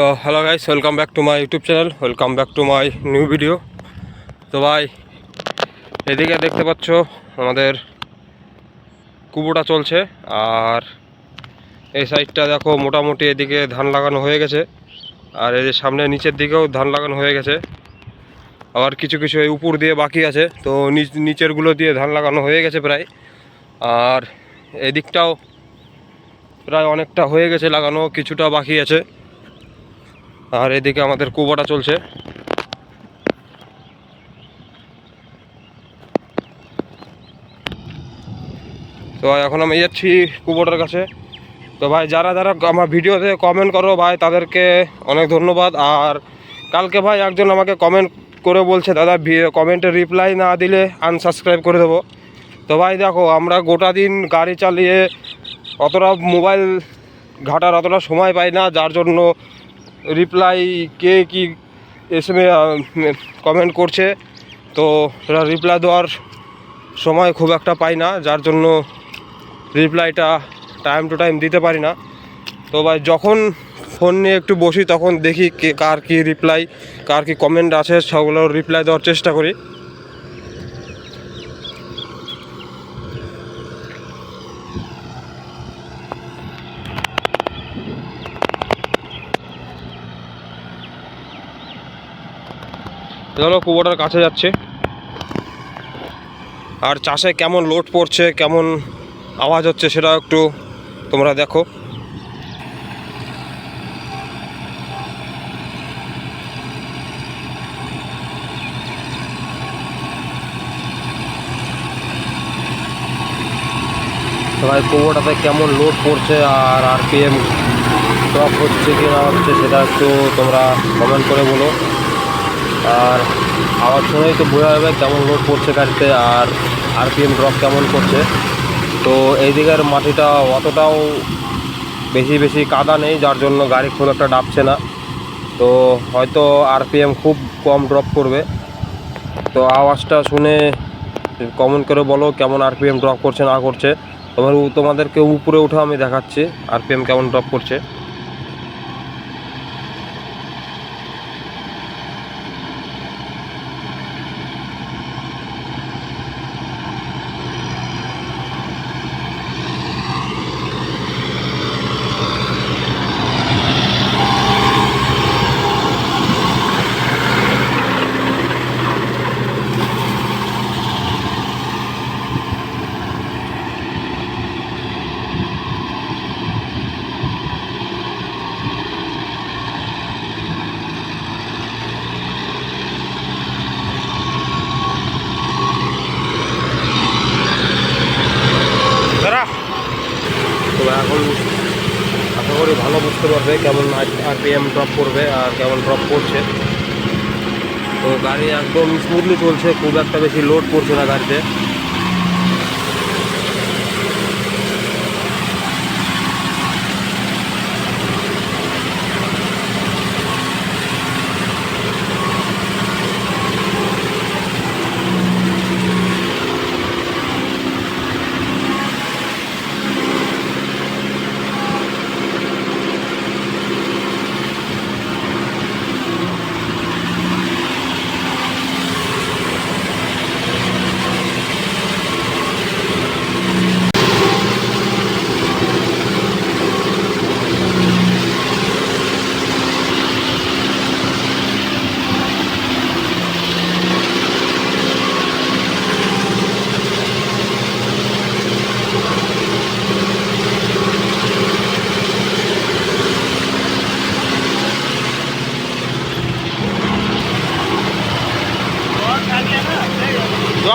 তো hello guys welcome back to my YouTube channel welcome back to my new video তো ভাই, এদিকে দেখতে পাচ্ছ আমাদের কুবোটা চলছে আর এই সাইডটা দেখো মোটামুটি এদিকে ধান লাগানো হয়ে গেছে আর এই যে সামনে নিচের দিকেও ধান লাগানো হয়ে গেছে। আবার কিছু কিছু এই উপর দিয়ে বাকি আছে, তো নিচ নিচেরগুলো দিয়ে ধান লাগানো হয়ে গেছে প্রায়। আর এদিকটাও প্রায় অনেকটা হয়ে গেছে লাগানো, কিছুটা বাকি আছে। আর এদিকে আমাদের কুবোটা চলছে। তো এখন আমি যাচ্ছি কুবোটার কাছে। তো ভাই, যারা যারা আমার ভিডিওতে কমেন্ট করো ভাই, তাদেরকে অনেক ধন্যবাদ। আর কালকে ভাই একজন আমাকে কমেন্ট করে বলছে, দাদা কমেন্টে রিপ্লাই না দিলে আনসাবস্ক্রাইব করে দেবো। তো ভাই, দেখো, আমরা গোটা দিন গাড়ি চালিয়ে অতটা মোবাইল ঘাটার অতটা সময় পাই না, যার জন্য রিপ্লাই কে কি এস কমেন্ট করছে, তো সেটা রিপ্লাই দেওয়ার সময় খুব একটা পাই না, যার জন্য রিপ্লাইটা টাইম টু টাইম দিতে পারি না। তো ভাই, যখন ফোন নিয়ে একটু বসি, তখন দেখি কে, কার কী রিপ্লাই কার কী কমেন্ট আছে সেগুলো রিপ্লাই দেওয়ার চেষ্টা করি। চলো কুবোটার কাছে যাচ্ছে। আর চাষে কেমন লোড পড়ছে, কেমন আওয়াজ হচ্ছে সেটা একটু তোমরা দেখো। সবাই কুবোটাতে কেমন লোড পড়ছে আর আরপিএম ড্রপ হচ্ছে কি না হচ্ছে সেটা একটু তোমরা কমেন্ট করে বলো। আর আওয়াজ শুনেই তো বোঝা যাবে কেমন লোড পড়ছে গাড়িতে আর আরপিএম ড্রপ কেমন করছে। তো এই দিকের মাটিটা অতটাও বেশি বেশি কাদা নেই, যার জন্য গাড়ি খুব একটা ডাবছে না। তো হয়তো আরপিএম খুব কম ড্রপ করবে। তো আওয়াজটা শুনে কমেন্ট করে বলো কেমন আরপিএম ড্রপ করছে, না করছে। তোমার তোমাদেরকে উপরে উঠে আমি দেখাচ্ছি আরপিএম কেমন ড্রপ করছে দাঁড়া তো এখন আশা করি ভালো বুঝতে পারবে কেমন আরপিএম ড্রপ করবে আর কেমন ড্রপ করছে। তো গাড়ি একদম স্মুথলি চলছে, খুব একটা বেশি লোড পড়ছে না গাড়িতে।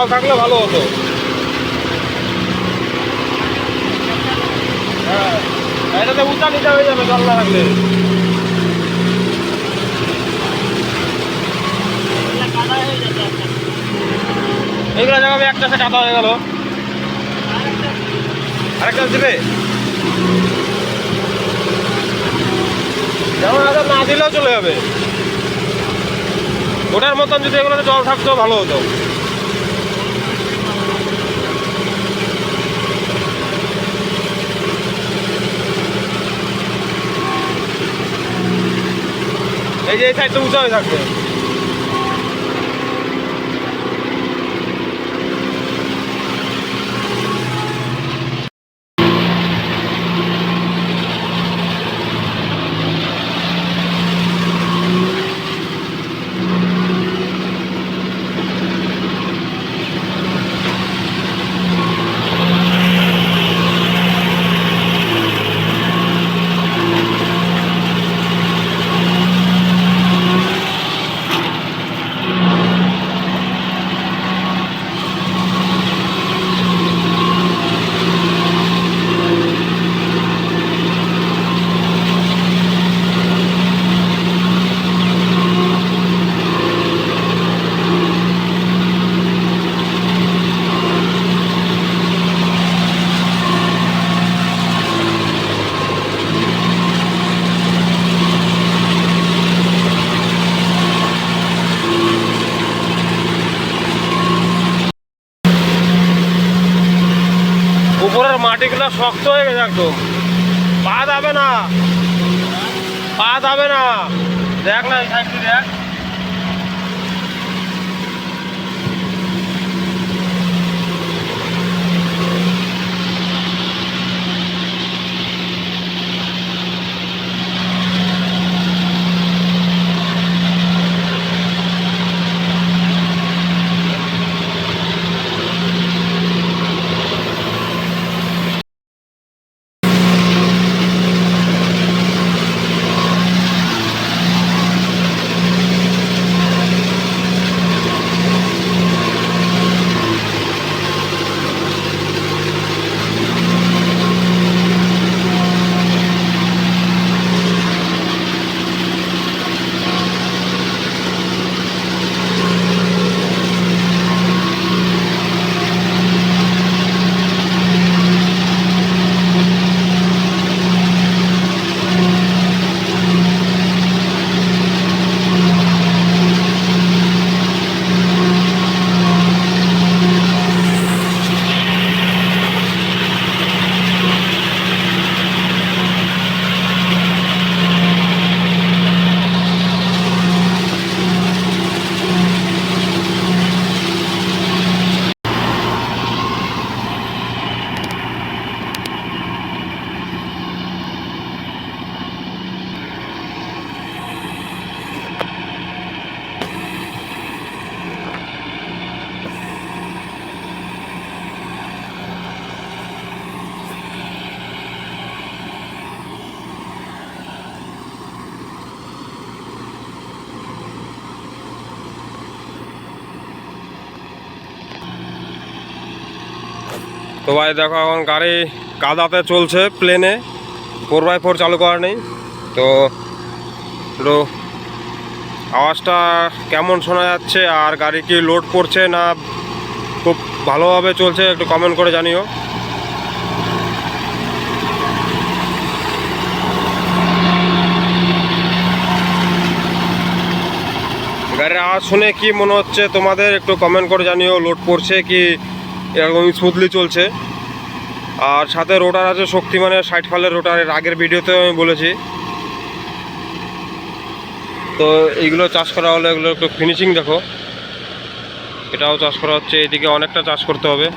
জল থাকলে ভালো হতো। হ্যাঁ এটাতে উঁচা নিচা হয়ে যাবে জল না থাকলে। এইগুলো জায়গা আমি একটা সে কাদা হয়ে গেল। আরেকটা দিবে? যেমন আগে না দিলেও চলে যাবে। ওটার মতন যদি এগুলোতে জল থাকতো, ভালো হতো। এই যে এই সাইডটা উঁচা হয়ে থাকবে উপরের মাটিগুলো শক্ত হয়ে গেছে একদম। পা যাবে না। পা যাবে না। দেখ না দেখ। তো ভাই দেখো এখন গাড়ি কাদাতে চলছে প্লেনে ফোর বাই ফোর চালু করা নেই। তো একটু আওয়াজটা কেমন শোনা যাচ্ছে আর গাড়ি কি লোড করছে না খুব ভালোভাবে চলছে একটু কমেন্ট করে জানিও। গাড়ির আওয়াজ শুনে কি মনে হচ্ছে তোমাদের? একটু কমেন্ট করে জানিও লোড পড়ছে কি এরকম স্মুথলি চলছে। আর সাথে রোটার আছে শক্তিমানের ষাট ফালের রোটার এর আগের ভিডিওতেও আমি বলেছি। তো এইগুলো চাষ করা হলে এগুলো একটু ফিনিশিং দেখো। এটাও চাষ করা হচ্ছে এদিকে অনেকটা চাষ করতে হবে।